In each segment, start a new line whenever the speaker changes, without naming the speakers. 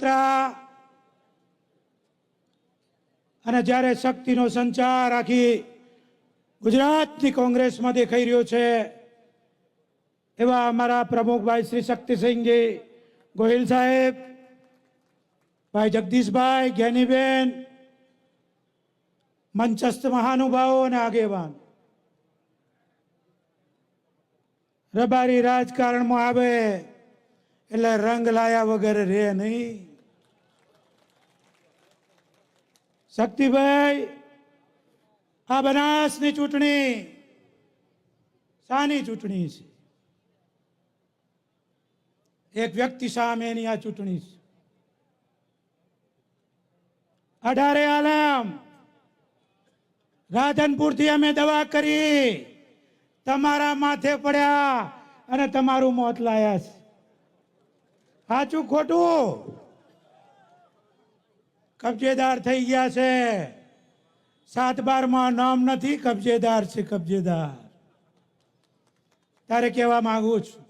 યાત્રા અને જ્યારે શક્તિનો સંચાર આખી ગુજરાતની કોંગ્રેસમાં દેખાઈ રહ્યો છે, એવા અમારા પ્રમુખભાઈ શ્રી શક્તિસિંહજી ગોહિલ સાહેબ, ભાઈ જગદીશભાઈ જ્ઞાનીબેન મંચસ્થ મહાનુભાવો અને આગેવાન. રબારી રાજકારણમાં આવે એટલે રંગ લાયા વગર રહે નહીં. શક્તિભાઈ, આ બનાસની ચૂંટણી શાની ચૂંટણી છે? એક વ્યક્તિ સામેની આ ચૂંટણી છે. અઢારે આલમ, રાધનપુરથી અમે દવા કરી, તમારા માથે પડ્યા અને તમારું મોત લાયા છે. સાચું ખોટું? કબજેદાર થઈ ગયા છે. સાત બારમાં નામ નથી, કબજેદાર છે, કબજેદાર. તારે કહેવા માંગુ છું.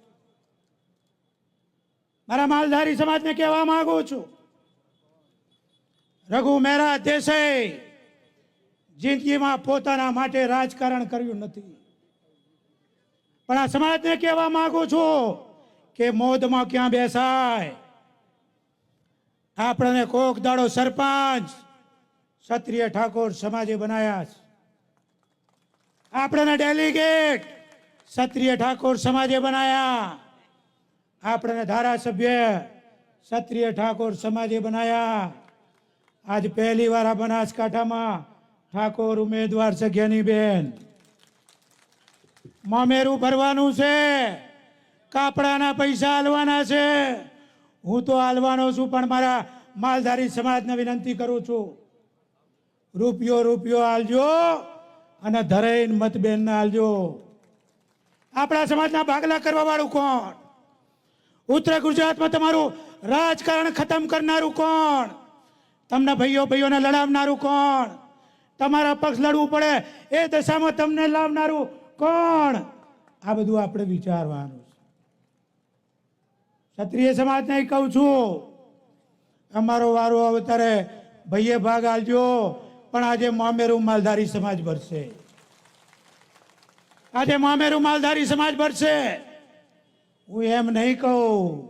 મારા માલધારી સમાજને કહેવા માંગુ છું. રઘુ મહેરા દેસાઈ જિંદગીમાં પોતાના માટે રાજકારણ કર્યું નથી. પણ આ સમાજને કહેવા માંગુ છું કે મોદમાં ક્યાં બેસાય? આપણને કોક દાડો સરપંચ, ક્ષત્રિય ઠાકોર સમાજે બનાયા છે. આપણને ડેલિગેટ ક્ષત્રિય ઠાકોર સમાજે બનાયા. આપણને ધારાસભ્ય ક્ષત્રિય ઠાકોર સમાજે બનાયા. આજ પહેલી વાર આ બનાસકાંઠામાં ઠાકોર ઉમેદવાર સગ્યાની બેન. મામેરું ભરવાનું છે, કાપડાના પૈસા હાલવાના છે. હું તો હાલવાનો છું, પણ મારા માલધારી સમાજને વિનંતી કરું છું. રૂપિયો રૂપિયો હાલજો અને ધરેન મતબેનને હાલજો આપણા સમાજના ભાગલા કરવા વાળું કોણ? ઉત્તર ગુજરાતમાં તમારું રાજકારણ ખતમ કરનારું કોણ? તમને ભાઈઓ, ભાઈઓને લડાવનારું કોણ? તમારા પક્ષ લડવું પડે એ દશામાં તમને લાવનારું કોણ? આ બધું આપણે વિચારવાનું છે. ક્ષત્રિય સમાજને કહું છું, અમારો વારો અવતારે ભાઈએ ભાગ આલજો, પણ આજે મામેરું માલધારી સમાજ ભરશે. આજે મામેરું માલધારી સમાજ ભરશે. હું એમ નહીં કહું.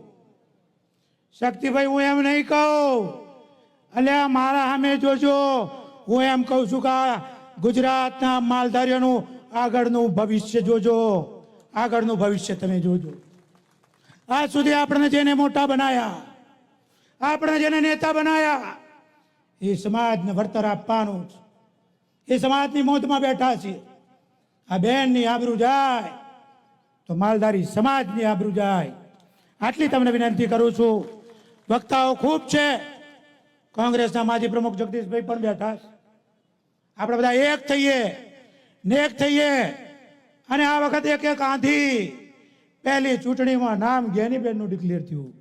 શક્તિભાઈ, હું એમ નહીં કહું. અલ્યા, મારા સામે જોજો. હું એમ કહું છું કે ગુજરાતના માલધારીઓનું આગળનું ભવિષ્ય જોજો. આગળનું ભવિષ્ય તમે જોજો. આજ સુધી આપણે જેને મોટા બનાયા, આપણે જેને નેતા બનાયા, એ સમાજને વળતર આપવાનું છે એ સમાજની મોતમાં બેઠા છે આ બહેનની આબરૂ જાય તો માલધારી સમાજની આબરૂ જાય. આટલી તમને વિનંતી કરું છું. વક્તાઓ ખૂબ છે. કોંગ્રેસના માજી પ્રમુખ જગદીશભાઈ પણ બેઠા છે. આપણે બધા એક થઈએ એક થઈએ. અને આ વખતે એક એક આંધી પહેલી ચૂંટણીમાં નામ ગેનીબેનનું ડિક્લેર થયું.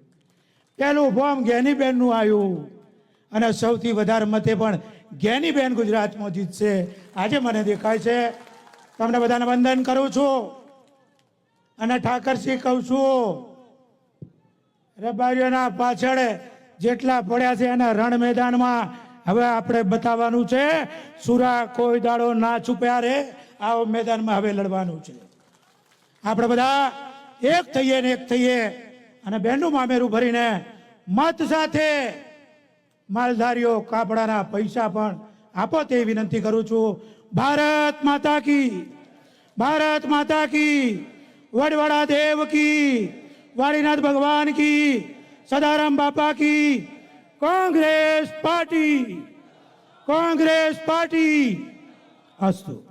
પહેલું ફોર્મ ગેનીબેનનું આવ્યું. અને સૌથી વધારે મતે પણ ગેનીબેન ગુજરાતમાં જીતશે. આજે મને દેખાય છે. તમને બધાને વંદન કરું છું. અને ઠાકરસિંહ કહું છું રબારીઓના પાછળ જેટલા પડ્યા છે એના રણ મેદાનમાં, હવે આપણે બતાવવાનું છે, સુરા કોઈ દાડો ના છુપ્યા રે, આવો મેદાનમાં હવે લડવાનું છે. આપણે બધા એક થઈએ ને એક થઈએ. અને બેનું મામેરું ભરીને મત સાથે માલધારીઓ કાપડાના પૈસા પણ આપો તે વિનંતી કરું છું. ભારત માતા કી, ભારત માતા કી વડવડા દેવ કી, વાળીનાથ ભગવાન કી, સદારામ બાપા કી, કોંગ્રેસ પાર્ટી કોંગ્રેસ પાર્ટી અસ્તુ.